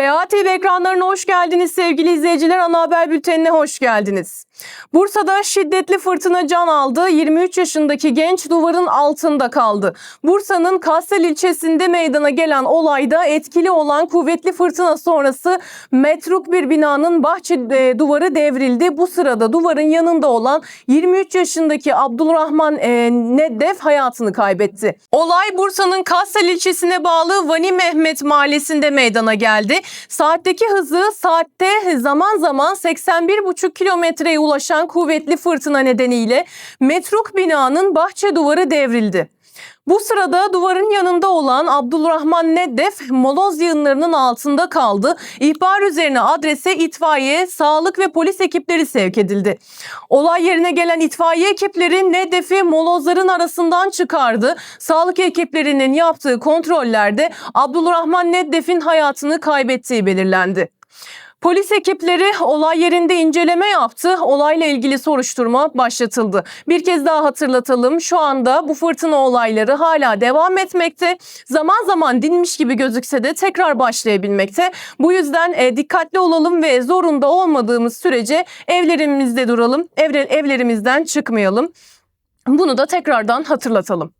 PA TV ekranlarına hoş geldiniz sevgili izleyiciler. Ana haber bültenine hoş geldiniz. Bursa'da şiddetli fırtına can aldı. 23 yaşındaki genç duvarın altında kaldı. Bursa'nın Kassel ilçesinde meydana gelen olayda etkili olan kuvvetli fırtına sonrası metruk bir binanın bahçe e, duvarı devrildi. Bu sırada duvarın yanında olan 23 yaşındaki Abdülrahman e, Neddef hayatını kaybetti. Olay Bursa'nın Kassel ilçesine bağlı Vani Mehmet mahallesinde meydana geldi. Saatteki hızı saatte zaman zaman 81,5 kilometreye ulaşan kuvvetli fırtına nedeniyle metruk binanın bahçe duvarı devrildi. Bu sırada duvarın yanında olan Abdülrahman Neddef moloz yığınlarının altında kaldı. İhbar üzerine adrese itfaiye, sağlık ve polis ekipleri sevk edildi. Olay yerine gelen itfaiye ekipleri Neddef'i molozların arasından çıkardı. Sağlık ekiplerinin yaptığı kontrollerde Abdülrahman Neddef'in hayatını kaybettiği belirlendi. Polis ekipleri olay yerinde inceleme yaptı. Olayla ilgili soruşturma başlatıldı. Bir kez daha hatırlatalım. Şu anda bu fırtına olayları hala devam etmekte. Zaman zaman dinmiş gibi gözükse de tekrar başlayabilmekte. Bu yüzden e, dikkatli olalım ve zorunda olmadığımız sürece evlerimizde duralım. Evre, evlerimizden çıkmayalım. Bunu da tekrardan hatırlatalım.